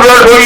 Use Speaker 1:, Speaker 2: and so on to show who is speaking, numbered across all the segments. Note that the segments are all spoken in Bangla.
Speaker 1: পুরো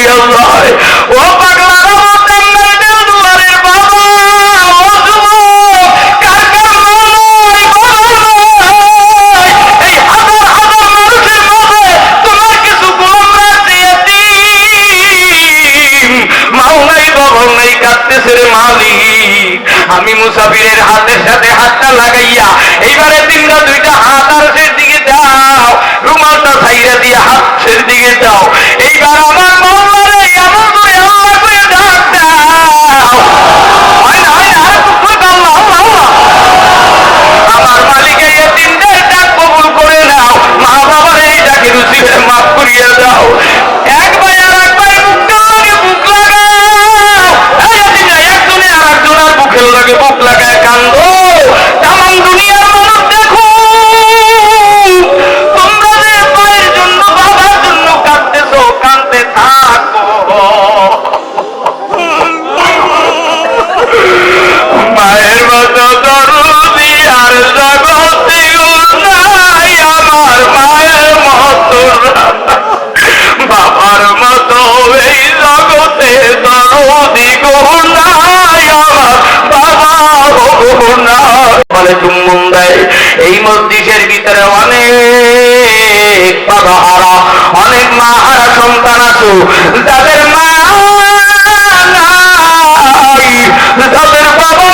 Speaker 1: এই মসজিদের ভিতরে অনেক বাবা অনেক মা হারা সন্তান আছো। যাদের মা নাই, যাদের বাবা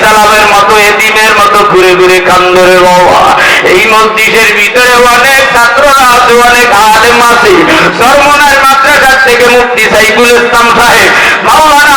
Speaker 1: সালামের মতো মতো ঘুরে ঘুরে কান্দরে বাবা। এই মসজিদের ভিতরে অনেক ছাত্ররা আছে, অনেক আলেম আছে। সরমনার মাদ্রাসার থেকে মুফতি সাইফুল ইসলাম সাহেব, মাওলানা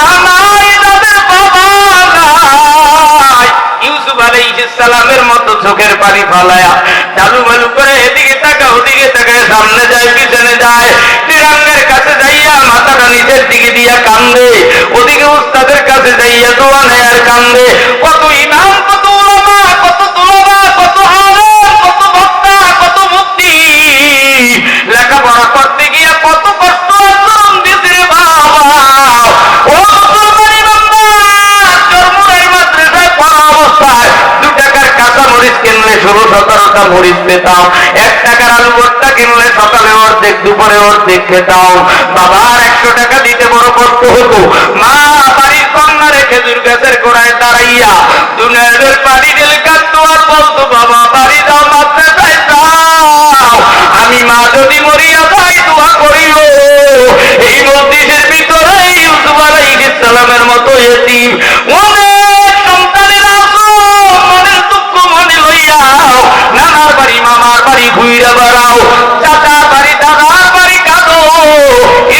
Speaker 1: সালামের মতো চোখের পানি ফালায়া। চালু মালু করে এদিকে তাকা ওদিকে তাকায়, সামনে যায়, পিছনে যায়। তিরঙ্গের কাছে যাইয়া মাথাটা নিচের দিকে দিয়া কান্দে। ওদিকে উস্তাদের কাছে যাইয়া দোয়া নেয় আর কান্দে। কত ইমাম কত সতেরোটা মরিচ পেতাম। এক টাকার আলু ভর্তা কিনলে সকালে অর্ধেক, দুপুরে অর্ধেক খেতাম। বাবার একশো টাকা দিতে বড় কষ্ট হতো। মা বাড়ির কন্যারে খেজুর গাছের গোড়ায় দাঁড়াইয়া দুনিয়াদের পানি ঢেলে কাঁদতো বলতো, বাবা, বাড়ি দাও মাদ্রাসায় যাও আমি মা যদি মরিয়া যাই, দোয়া করিও। এই মসজিদের ভিতরে ইউসুফ আলাইহিস সালামের মতো এতিম। অনেক বাড়ি ঘুইরা বেড়াও চাচার বাড়ি দাদার বাড়ি কাঁদো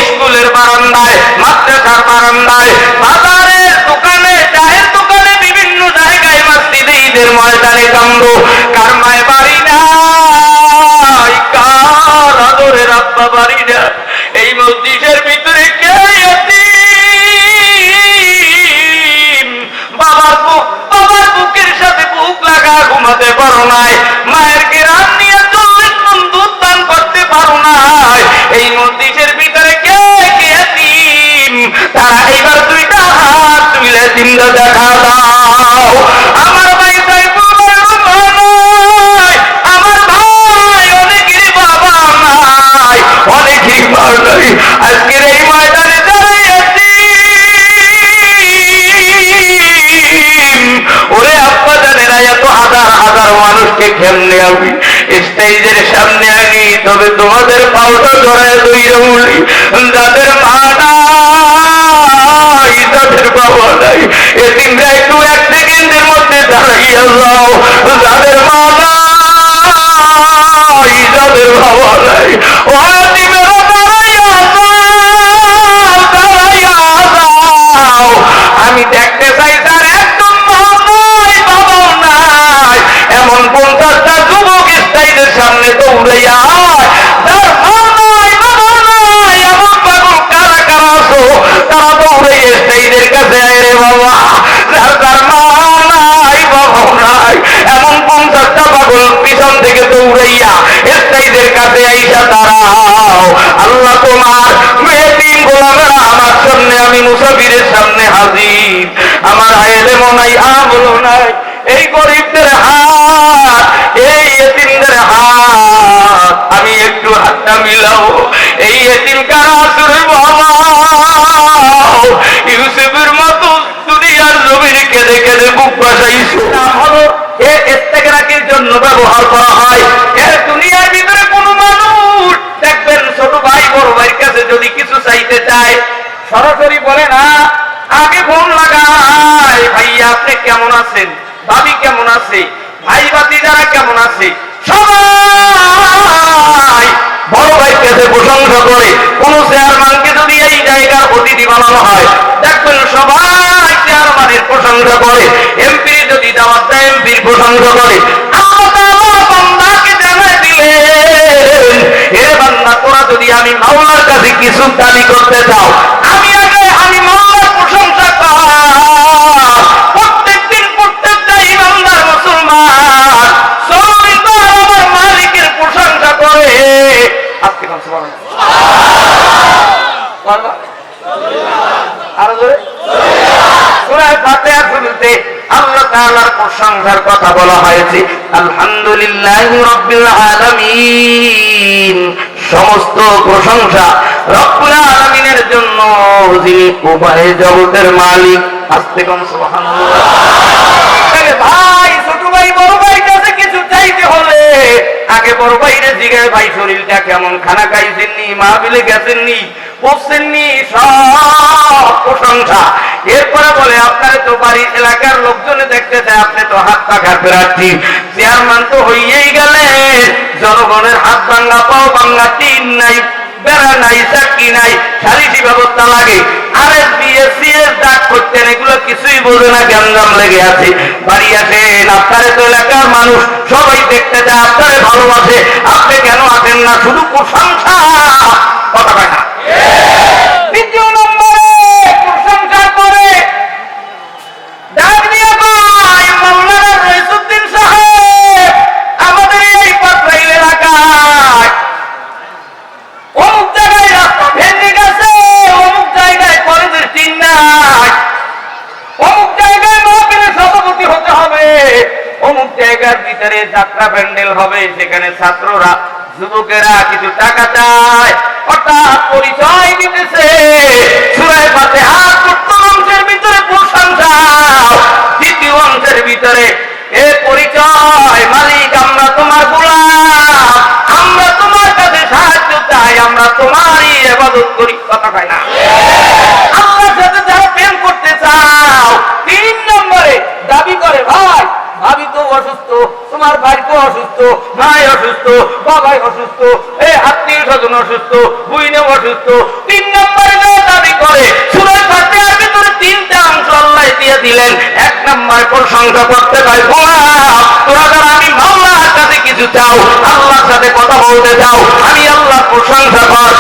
Speaker 1: স্কুলের বারান্দায়, মাদ্রাসার বারান্দায় বাজারের দোকানে, চায়ের দোকানে বিভিন্ন জায়গায় মসজিদে ঈদের ময়দানে কান্দো। কার মায় বাড়ি নাই, কার আদরের আব্বা বাড়ি না এই মসজিদের ভিতরে কে এতিম? বাবার বুক, বাবার বুকের সাথে বুক লাগা, ঘুমাতে পারো নাই। মানুষকে কেমনে আমি স্টেজের সামনে আনি তবে তোমাদের পাউডার ধরায় দইরে উলি যাদের বাবা নাই। একটু এক সেকেন্ডের মধ্যে দাঁড়াইয়া যাও। যাদের বাবা নাই। আমি দেখতে চাই পঞ্চাশটা যুবক স্টাইলের সামনে দৌড়াইয়া তার কাছে আইসা দাঁড়াও। আল্লাহ তোমার মেয়েটিন গোলামেরা, আমার সামনে আমি মুসাফিরের সামনে হাজির। আমার আয়েলে মনাই, আ বলো নাই। এই গরিবদের হাত, এই এতিমদের হাত, আমি একটু হাতটা মিলাও। এই এতিম কারা সুরে বাবা ইউসুফের মতো দুনিয়ার জমির কেঁদে কেঁদে বুক বাসাইছে। হলো এ জন্য ব্যবহার করা হয়। এর দুনিয়ার ভিতরে কোন মানুষ দেখবেন, ছোট ভাই, বড় ভাইয়ের কাছে যদি কিছু চাইতে চায়, সরাসরি বলে না, আগে ফোন লাগায় ভাইয়া, আপনি কেমন আছেন? ভাবি কেমন আছে? ভাই বাতি যারা কেমন আছে? সবাই বড় ভাই কাছে প্রশংসা করে। কোন চেয়ারম্যানকে যদি এই জায়গার অতিথি বানানো হয়, দেখবেন সবাই চেয়ারম্যানের প্রশংসা করে। এমপি যদি দাওয়াত দেয় এমপির প্রশংসা করে। আল্লাহ তাআলা বান্দাকে জানাই দিলেন, এ বান্দা, তোরা যদি আমি মাওলার কাছে কিছু দাবি করতে চাও, আমি করে। আজকে আলামিন। সমস্ত প্রশংসা রব্বুল আলামিনের জন্য যিনি উভয় জগতের মালিক। আস্তে কম সুবহানাল্লাহ তাহলে ভাই ছোট ভাই বড় ভাই কাছে কিছু চাইতে হলে আগে বড় বাইরে জিগায়, ভাই, শরীরটা কেমন খানা খাইছেননি? মাহবিলে গেছেননি। বসছেননি সব প্রশংসা। এরপরে বলে, আপনার তো বাড়ির এলাকার লোকজনে দেখতে চায়, আপনি তো হাত পাখা ফেরাচ্ছি। চেয়ারম্যান তো হইয়েই গেলেন। জনগণের হাত ভাঙ্গা পাও ভাঙ্গা তিন নাই। বেড়া নাই, চাকরি নাই সালিসি ব্যবস্থা লাগে। আর এস বিএসসি এস ডাক করতেন, এগুলো কিছুই বোঝে না, গ্যাঞ্জাম লেগে আছে। বাড়ি আসেন, আপনারে তো এলাকার মানুষ সবাই দেখতে যায় আপনারে ভালোবাসে। আপনি কেন আসেন না? শুধু কুসংসা কথা না দ্বিতীয় নম্বরে প্রশংসা করে ডাক দিয়ে কয়, মাওলানা রইসুদ্দিন সাহেব, আমাদের এই পাটরাইল এলাকায় অমুক জায়গায় রাস্তা ভেঙে গেছে অমুক জায়গায় কলেজের চিন নাই অমুক জায়গায় মহাপীরের সভাপতি হতে হবে অমুক জায়গার যাত্রা প্যান্ডেল হবে, সেখানে ছাত্ররা, যুবকেরা কিছু টাকা চায়। অর্থাৎ পরিচয় দিতেছে। আমরা সাহায্য চাই, আমরা তোমারই এবাদত করি। কথা কয় না? আল্লাহর সাথে যারা প্রেম করতে চাও তিন নম্বরে দাবি করে ভাই ভাবি তো অসুস্থ তোমার তো অসুস্থ ভাই অসুস্থ, বাবাই অসুস্থ এই আত্মীয় স্বজন অসুস্থ বুইনে অসুস্থ। তিন নম্বরে দাবি করে ফাতিহার ভিতরে তিনটা অংশ আল্লাহ দিয়ে দিলেন। এক নম্বর করতে পারি? কাছে চাও, আল্লাহর সাথে কথা বলতে চাও, আমি আল্লাহ প্রশংসা কর।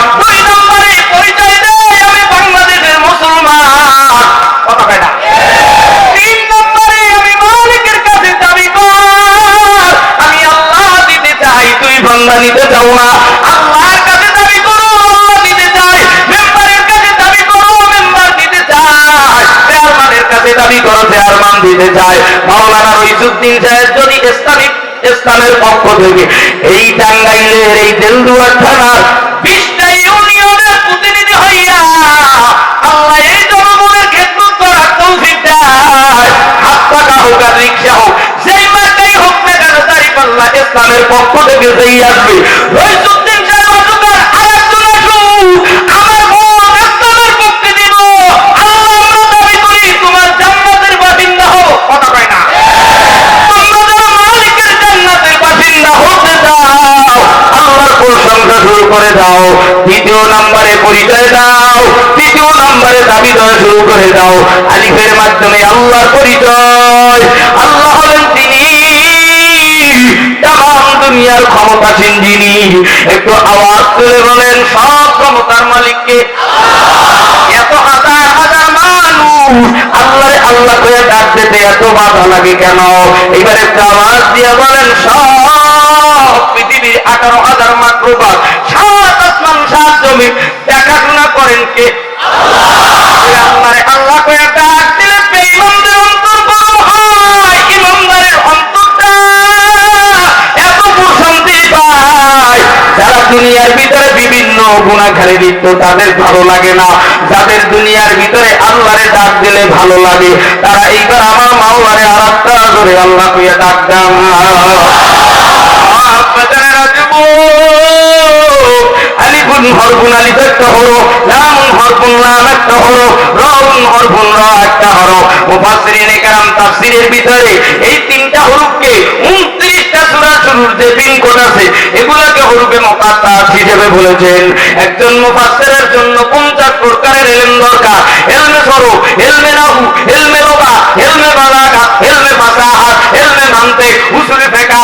Speaker 1: নম্বরে পরিচয় দেয় আমি বাংলাদেশের মুসলমান। কথা বান্দা নিতে চাও না আল্লাহর কাছে দাবি করো, দিতে চাই, মেম্বারের কাছে দাবি করো, মেম্বার নিতে চাই চেয়ারম্যানের কাছে দাবি করো, চেয়ারম্যান দিতে চায়। মাওলানা রইসুদ্দিন সাহেব যদি ইসলামিক ইসলামের পক্ষ থেকে এই টাঙ্গাইলের এই দেলদুয়ার থানার বিশটা দাও আল্লাহর প্রশংসা শুরু করে দাও। নম্বরে পরিচয় দাও। তৃতীয় নম্বরে দাবি দেওয়া শুরু করে দাও। আলিফের মাধ্যমে আল্লাহর পরিচয়। দুনিয়ার ক্ষমতাসীন যিনি, একটু আওয়াজ তুলে বলেন, সব ক্ষমতার মালিককে। এত হাজার হাজার মানুষ আল্লাহ আল্লাহ করে ডাক দিতে এত বাধা লাগে কেন? এবার একটা আওয়াজ দিয়ে বলেন, সব পৃথিবীর আঠারো হাজার মাত্র জমি দেখাশোনা করেন কে? আল্লাহ দুনিয়ার ভিতরে বিভিন্ন গুণাখারে লিপ্ত, তাদের ভালো লাগে না। যাদের দুনিয়ার ভিতরে আল্লাহরে ডাক দিলে ভালো লাগে, তারা এইবার আমার মাওলারে আর একটা করে আল্লাহ কইয়া ডাক দাম একটা হরো লামুন ভিতরে এই তিনটা হরফকে 29টা সূরা শুরুর যে হিসেবে বলেছেন। একজন মুফাসসিরের জন্য 50 প্রকারের ইলম দরকার। ইলমে সরফ ইলমে নাহু ইলমে লুগা ইলমে বালাগা ইলমে ফাসাহা ইলমে মানতিক, উসুলে ফিকহ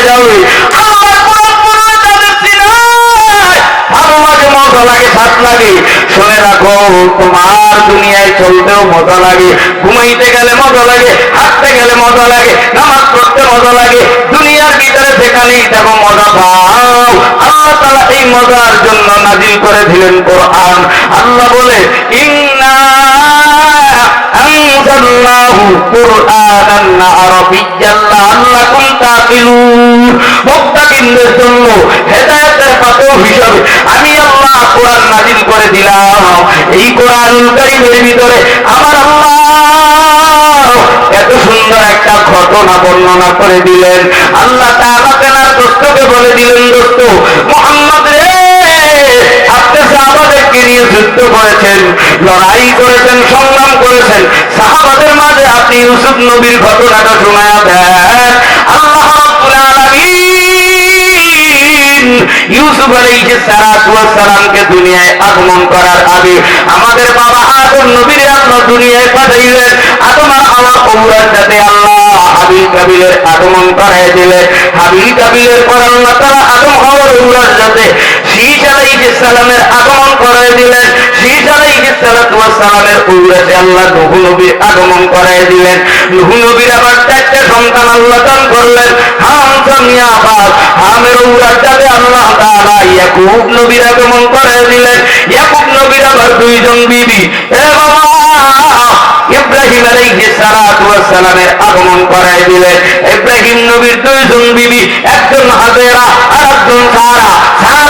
Speaker 1: হয়ে যাবে। আমার কোরআন তাদের সিনায় ভালো লাগে মজা লাগে সাত লাগে। শুনে রাখো তোমার দুনিয়ায় চলতেও মজা লাগে। ঘুমাইতে গেলে মজা লাগে হাঁটতে গেলে মজা লাগে নামাজ পড়তে মজা লাগে। দুনিয়ার ভিতরে যেখানেই দেখো মজা পাও আল্লাহ তালা এই মজার জন্য নাজিল করে দিলেন কোরআন। আল্লাহ বলে ইন্না আমি কোরআন করে দিলাম। এই কোরআনুল ভিতরে আমার আল্লাহ এত সুন্দর একটা ঘটনা বর্ণনা করে দিলেন। আল্লাহ তাআলা তেনার বলে দিলেন, দোস্ত, মোহাম্মদ সাহাবাদেরকে নিয়ে যুদ্ধ করেছেন, লড়াই করেছেন, সংগ্রাম করেছেন। সাহাবাদের মাঝে আপনি ইউসুফ নবীর ঘটনাটা শোনায়া দেন। আল্লাহ ইউসুফ আলাইহিস সালাতু সালামকে দুনিয়ায় আগমন করার আগে আমাদের বাবা আদম নবীর আল্লাহ দুনিয়ায় পাঠাইলেন। আদম আর কবুরের সাথে আল্লাহ হাবিল কাবিলের আগমন করাই দিলেন। হাবিল কাবিলের পর আল্লাহ তাআলা আদম হওয়ার উমরার সাথে শীষ সালামের আগমন করাই দিলেন। শীষ আলাইহিস সালাতু সালামের উমরাতে আল্লাহ নূহ নবীর আগমন করাই দিলেন। নূহ নবীর আবার চারটে সন্তান আল্লাহ দান করলেন। আগমন করাই দিলেন। ইয়াকুব নবীর আবার দুইজন বিবি। এ বাবা! ইব্রাহিম আলাইহিস সালামের আগমন করায় দিলেন। ইব্রাহিম নবীর দুইজন বিবি, একজন হাজেরা আর একজন সারা সারার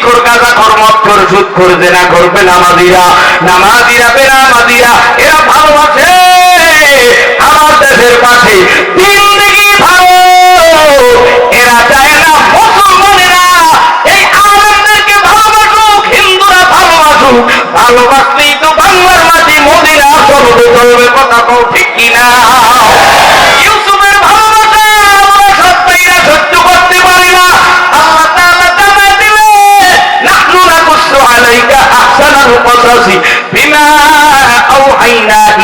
Speaker 1: বিড়িখোর গাঁজাখোর মদখোর সুদখোর জেনা করবে নামাজিরা নামাজিরা বেনামাজিরা এরা ভালোবাসে আমার দেশের পাশে তিন ভালো। এরা চায় না মুসলমানেরা। এই আলেমদেরকে ভালোবাসুক, হিন্দুরা ভালোবাসুক। ভালোবাসলেই তো বাংলার মাটি মদিনা চলবে চলবে কথা কও ঠিক কিনা?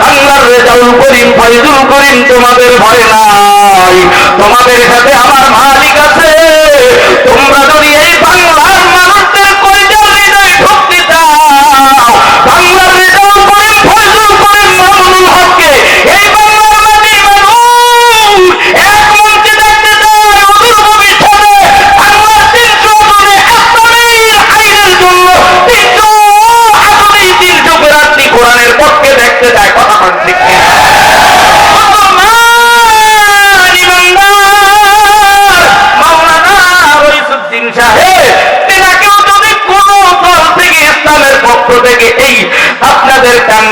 Speaker 1: বাংলার রেজাউল করিম ফয়জুল করিম তোমাদের ভয় নাই। তোমাদের সাথে আমার মালিক আছে।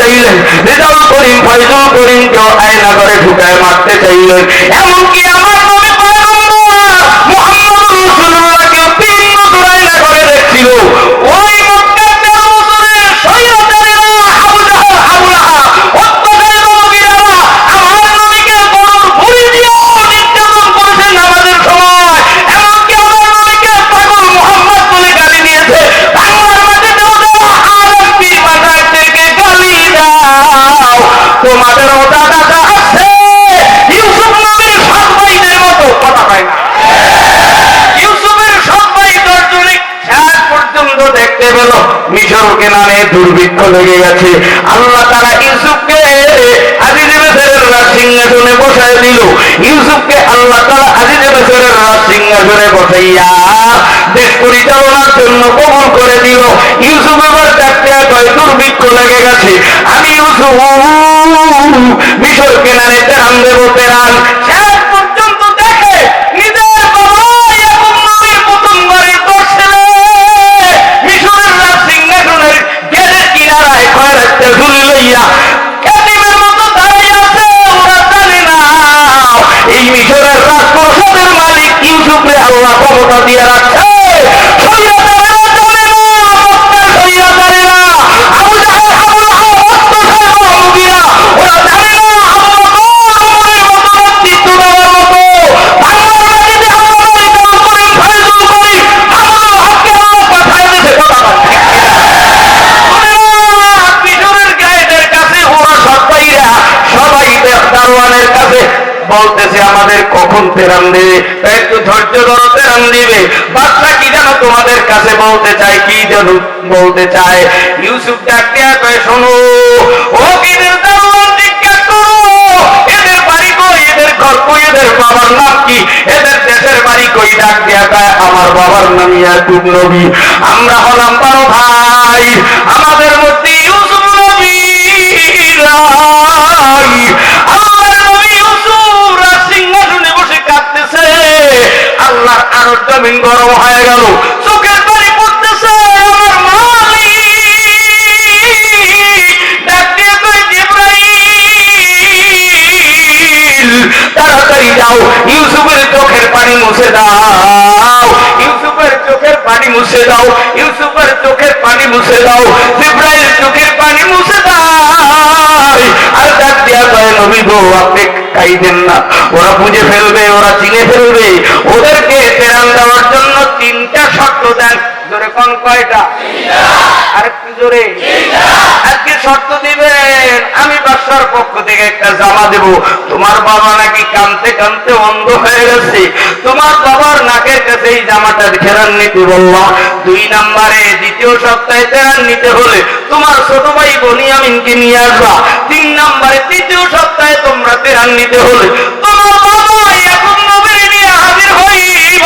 Speaker 1: চাইলেন রেজাউল করিম ফয়জুল আয়না করে ঢুকায় মারতে চাইলেন। এমনকি আমার দেখতে পেল মিশর কেনানে দুর্ভিক্ষ লেগে গেছে। আল্লাহ তারা ইউসুফকে সিংহাসনে দিল। ইউসুফকে আল্লাহ তারা সিংহাসনে বসাইয়া দেশ পরিচালনার জন্য কবুল করে দিল। ইউসুফ এবার চারটে দুর্ভিক্ষ লেগে গেছে। আমি ইউসুফ মিশর কেনানে তেরান দেব তেরান ক্ষমতা দিয়ে রাখছে ফেরান দেবে একটু ধৈর্য ধরো ফেরান দিবে বাচ্চা কি যেন তোমাদের কাছে বলতে চায়, কি যেন বলতে চায়? ইউসুফ ডাকতে কয়, শোনো ও এদের বাড়ি কই? এদের ঘর এদের বাবার নাম কি? এদের বাড়ি কই? ডাক আমার বাবার নাম ইয়াকুব নবী। আমরা হলাম বারো ভাই। আমাদের মধ্যে ইউসুফ আরও জমিন গরম হয়ে গেল। চোখের পানি পড়তেছে তাড়াতাড়ি যাও, ইউসুফের চোখের পানি মুছে দাও। ইউসুফের চোখের পানি মুছে দাও, ইউসুফের চোখের পানি মুছে দাও, জিব্রাইল চোখের পানি মুছে দাও। আর ডাক দিয়া কয়, নবী গো, আপনি খাইবেন না। ওরা বুঝে ফেলবে, ওরা চিনে ফেলবে। ওদেরকে ফেরান দেওয়ার জন্য তিনটা শর্ত দেন। জোরে কোন কয়টা? আর একটু জোরে। আজকে শর্ত দিবেন, আমি বাসার পক্ষ থেকে একটা জামা দেব। তোমার বাবা নাকি কানতে কানতে অন্ধ হয়ে গেছে। তোমার বাবার নাকের কাছে এই জামাটার ফেরান নিতে বললাম দুই নাম্বারে, দ্বিতীয় সপ্তাহে ফেরান নিতে হলে তোমার ছোট ভাই বনিয়ামিনকে নিয়ে আসবা। তিন নাম্বারে, তৃতীয় সপ্তাহে তোমরা ফেরান নিতে হলে তোমার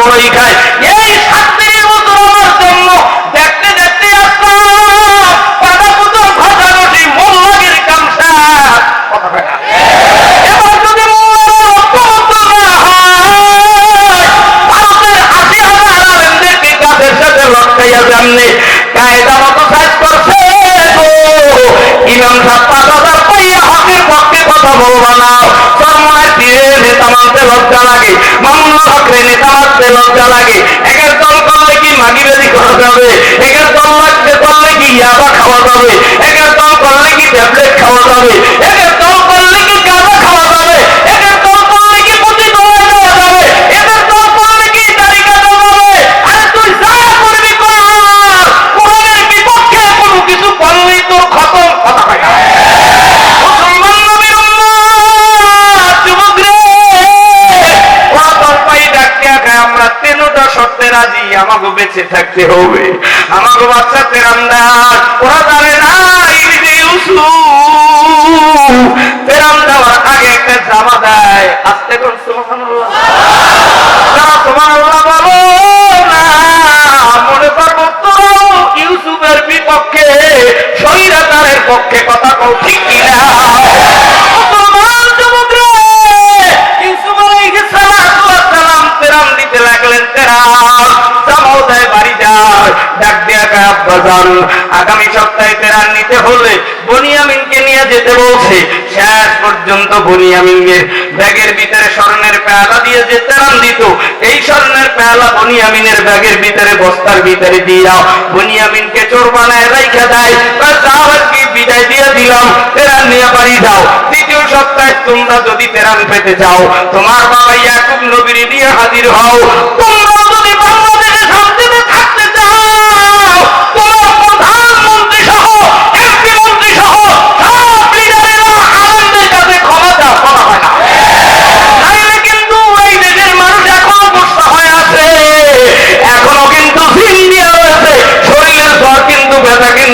Speaker 1: বড়ই খায় লজ্জা লাগে। একের দল করলে কি মাগিবেদি করা যাবে? একের দল করলে কি ইয়াবা খাওয়া যাবে? একের দল করলে কি ট্যাবলেট খাওয়া যাবে? একের দল বেঁচে থাকতে হবে। আমাকে বাচ্চা তেরান্দাজ ওরা জানে না তেরাম দেওয়ার আগে একটা জামা দেয়। আস্তে কোন সুবহানাল্লাহ। যারা বলো না, মনে করব তোরাও ইউসুফের বিপক্ষে পক্ষে কথা ঠিক কিনা? লাগলেন। তেরাম দেয় বাড়ি যায়? ডাক দিয়া কয় আব্বাজান আগামী সপ্তাহে তেরান নিতে হলে বনিয়ামিনকে নিয়ে যেতে বলছে। শেষ পর্যন্ত বনিয়ামিনের ব্যাগের ভিতরে স্বর্ণের পেয়ালা দিয়ে যে তেরান দিত, এই স্বর্ণের পেয়ালা বনিয়ামিনের ব্যাগের ভিতরে বস্তার ভিতরে দিয়ে বনিয়ামিনকে চোর বানায় রাইখা দেয়। যাও আজকে বিদায় দিয়ে দিলাম, তেরান নিয়ে বাড়ি যাও। দ্বিতীয় সপ্তাহে তোমরা যদি তেরান পেতে চাও, তোমার বাবা ইয়াকুব নবীর নিয়ে হাজির হও। তোমরা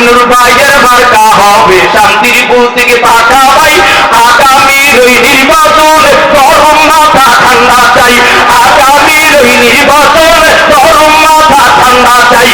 Speaker 1: আকিনুর ভাইয়ের মার্কা হবে শান্তিপুর থেকে পাঠা পাই। আগামী ওই নির্বাচন গরম মাথা ঠান্ডা চাই। আগামী ওই নির্বাচন গরম মাথা ঠান্ডা চাই।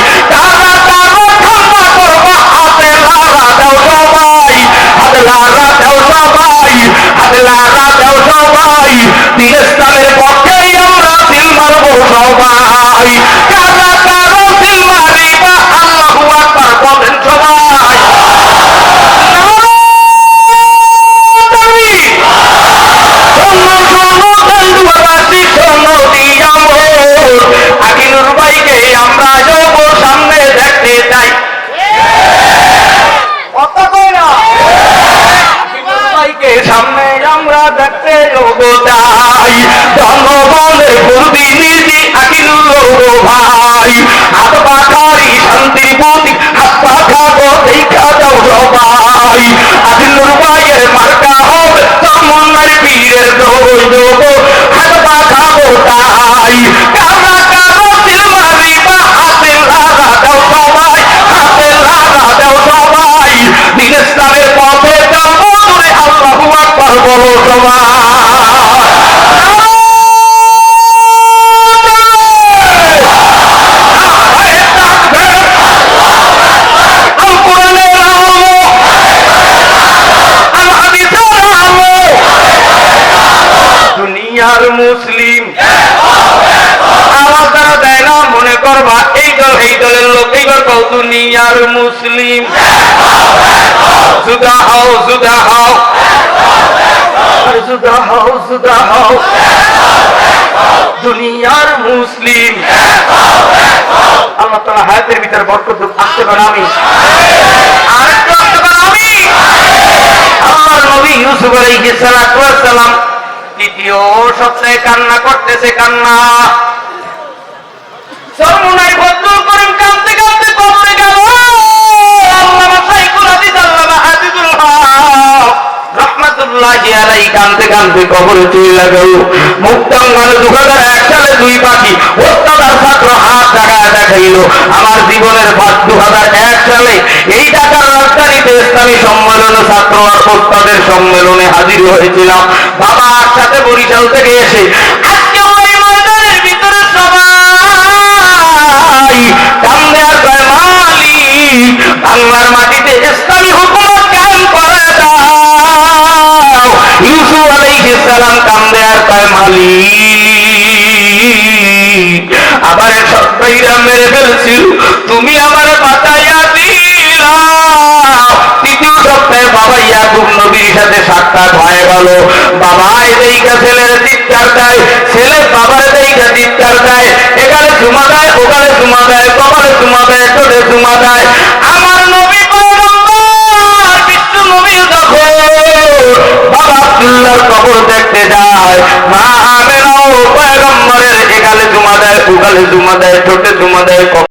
Speaker 1: দুনিয়ার মুসলিম। আওয়াজ দ্বারা দেয় না, মনে করবা, এই দল, এই দলের লোক, এইবার কও, দুনিয়ার মুসলিম। জুদা হও জুদা হও। আরে হও জুদা হও। দুনিয়ার মুসলিম। আল্লাহ তাআলা হায়াতের ভিতরে বরকত আসতে পারে, আমি। আর আসতে পারে, আমি। আল্লাহর নবী ইউসুফ আলাইহিস দ্বিতীয় সপ্তাহে কান্না করতেছে কান্না। সর্বনাই ভদ্র দেখাইল। আমার জীবনের দু হাজার এক সালে। এই ঢাকার রাজধানীতে ইসলামী সম্মেলন ছাত্র আর সম্মেলনে হাজির হয়েছিলাম। বাবা একসাথে বরিশাল থেকে এসে বাংলার মাটিতে ইসলামী হুকুমত কায়েম করে। ইউসুফ আলাইহিস সালাম কান্দে আর মেরে তুমি আমার দিলা তৃতীয় সপ্তাহে বাবা ইয়াকুব নবীর সাথে সাক্ষাৎ হয়ে গেল বাবা ছেলের চিৎকার দেয় ছেলে বাবার চিৎকার দেয় এখানে চুমা দেয় ওখানে চুমা দেয় কপালে চুমা দেয় ঠোঁটে চুমা দেয় আমার নবী বাবা আব্দুল্লাহর কবর দেখতে যায়। মা আমেনাও পয়গম্বরের এখানে জুমা দেয় ওখানে জুমা দেয় ঠোঁটে জুমা দেয়